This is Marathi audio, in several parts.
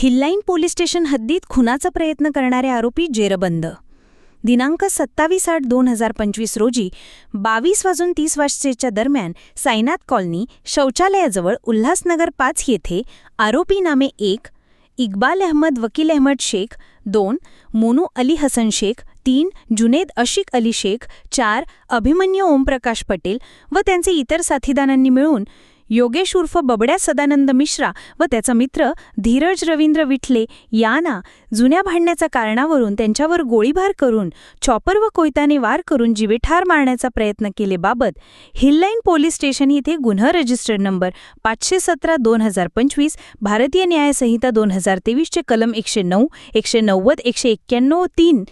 हिल्लाईन पोलीस स्टेशन हद्दीत खुनाचा प्रयत्न करणारे आरोपी जेरबंद. दिनांक सत्तावीस आठ दोन हजार पंचवीस रोजी बावीस वाजून तीस वाजतेच्या दरम्यान सायनाथ कॉलनी शौचालयाजवळ उल्हासनगर पाच येथे आरोपी नामे एक इक्बाल अहमद वकील अहमद शेख दोन मोनू अली हसन शेख तीन जुनेद अशिक अली शेख चार अभिमन्यू ओमप्रकाश पटेल व त्यांचे इतर साथीदारांनी मिळून योगेश उर्फ बबड्या सदानंद मिश्रा व त्याचा मित्र धीरज रवींद्र विठले यांना जुन्या भांडण्याच्या कारणावरून त्यांच्यावर गोळीबार करून चॉपर व कोयताने वार करून जीवेठार मारण्याचा प्रयत्न केलेबाबत हिल्लाईन पोलीस स्टेशन येथे गुन्हा रजिस्टर्ड नंबर पाचशे सतरा दोन हजार पंचवीस भारतीय न्यायसंहिता दोन हजार तेवीसचे कलम एकशे नऊ एकशे नव्वद एकशे एक्क्याण्णव तीन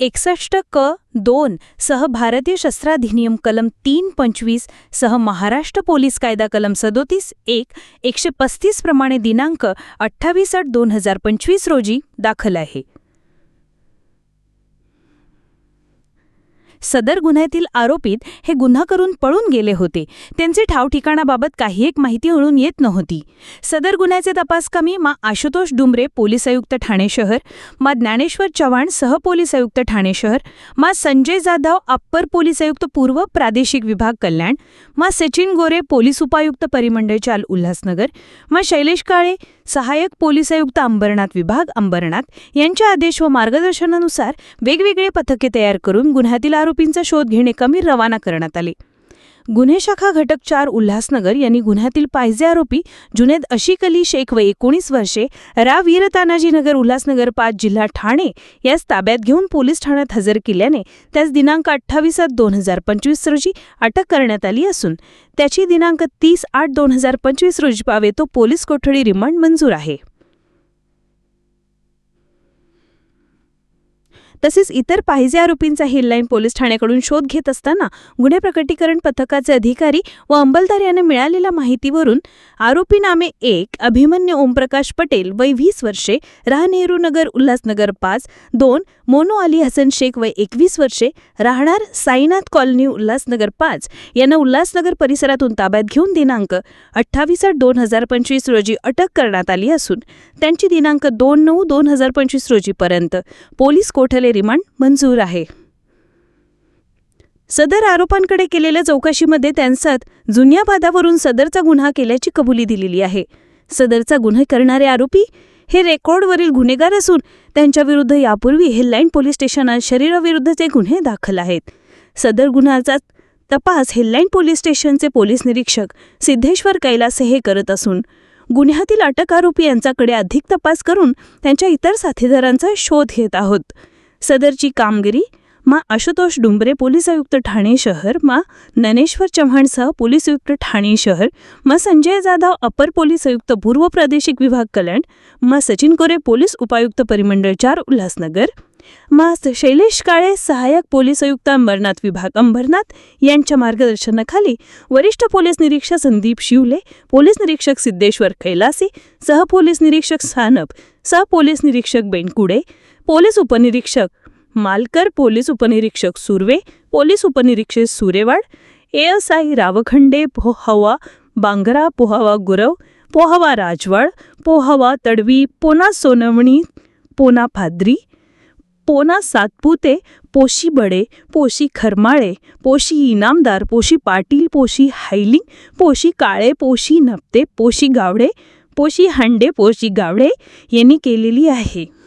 एकसष्ट क दोन सह भारतीय शस्त्राधिनियम कलम तीन पंचवीस सह महाराष्ट्र पोलीस कायदा कलम सदोतीस एक एकशे पस्तीस प्रमाणे दिनांक अठ्ठावीस आठ दोन हजार पंचवीस रोजी दाखल आहे. सदर गुन्ह्यातील आरोपीत हे गुन्हा करून पळून गेले होते. त्यांचे ठावठिकाणाबाबत काही एक माहिती मिळून येत नव्हती. सदर गुन्ह्याचे तपास कमी मा आशुतोष डुमरे पोलीस आयुक्त ठाणे शहर मा ज्ञानेश्वर चव्हाण सहपोलीस आयुक्त ठाणे शहर मा संजय जाधव अप्पर पोलीस आयुक्त पूर्व प्रादेशिक विभाग कल्याण मा सचिन गोरे पोलीस उपायुक्त परिमंडळ चाल उल्हासनगर मा शैलेश काळे सहाय्यक पोलीस आयुक्त अंबरनाथ विभाग अंबरनाथ यांच्या आदेश व मार्गदर्शनानुसार वेगवेगळे पथके तयार करून गुन्ह्यातील आरोपींचा शोध घेणे कमी रवाना करण्यात आले. गुन्हे शाखा घटक चार उल्हासनगर यांनी गुन्ह्यातील पाहिजे आरोपी जुनेद अशिक अली शेख व एकोणीस वर्षे रा. वीर तानाजीनगर उल्हासनगर पाच जिल्हा ठाणे यास ताब्यात घेऊन पोलीस ठाण्यात हजर केल्याने त्यास दिनांक अठ्ठावीस सात दोन हजार पंचवीस रोजी अटक करण्यात आली असून त्याची दिनांक तीस आठ दोन हजार पंचवीस रोजी पावे तो पोलीस कोठडी रिमांड मंजूर आहे. तसेच इतर पाहिजे आरोपींचा हिल्लाईन पोलीस ठाण्याकडून शोध घेत असताना गुन्हे प्रकटीकरण पथकाचे अधिकारी व अंबलदार यांना मिळालेल्या माहितीवरून आरोपी नामे एक अभिमन्यू ओमप्रकाश पटेल वय वीस वर्षे राह नेहरू नगर उल्हासनगर पाच दोन मोनो अली हसन शेख वय एकवीस वर्षे राहणार साईनाथ कॉलनी उल्हासनगर पाच यांना उल्हासनगर परिसरातून ताब्यात घेऊन दिनांक अठ्ठावीस आठ दोन हजार पंचवीस रोजी अटक करण्यात आली असून त्यांची दिनांक दोन नऊ दोन हजार पंचवीस रोजीपर्यंत पोलीस कोठले रिमांड मंजूर आहे. सदर आरोपांकडे केलेल्या चौकशीमध्ये त्यांच्यात जुन्या वादावरून सदरचा गुन्हा केल्याची कबुली दिलेली आहे. सदरचा गुन्हे करणारे आरोपी हे रेकॉर्डवरील गुन्हेगार असून त्यांच्याविरुद्ध यापूर्वी हेल्लाईन पोलीस स्टेशनात शरीराविरुद्धचे गुन्हे दाखल आहेत. सदर गुन्ह्याचा तपास हेल्लाईन पोलीस स्टेशनचे पोलीस निरीक्षक सिद्धेश्वर कैलास हे करत असून गुन्ह्यातील अटक आरोपी यांच्याकडे अधिक तपास करून त्यांच्या इतर साथीदारांचा शोध घेत आहोत. सदरची कामगिरी मा आशुतोष डुंबरे पोलीस आयुक्त ठाणे शहर मा ननेश्वर चव्हाणसह पोलीस आयुक्त ठाणे शहर मा संजय जाधव अपर पोलीस आयुक्त पूर्व प्रादेशिक विभाग कल्याण मा सचिन कोरे पोलीस उपायुक्त परिमंडळ चार उल्हासनगर मा शैलेश काळे सहाय्यक पोलीस आयुक्त अंबरनाथ विभाग अंबरनाथ यांच्या मार्गदर्शनाखाली वरिष्ठ पोलीस निरीक्षक संदीप शिवले पोलीस निरीक्षक सिद्धेश्वर कैलासी सहपोलीस निरीक्षक सानप सहपोलीस निरीक्षक बेनकुडे पोलीस उपनिरीक्षक मालकर पोलीस उपनिरीक्षक सुर्वे पोलीस उपनिरीक्षक सुरेवाड एस आय रावखंडे पोहवा बांगरा पोहावा गुरव पोहावा राजवाड पोहावा तडवी पोना सोनवणी पोना फाद्री पोना सातपुते पोशी बडे पोशी खरमाळे पोशी इनामदार पोशी पाटील पोशी हायलिंग पोशी काळे पोशी नपते पोशी गावडे पोशी हांडे पोशी गावडे यांनी केलेली आहे.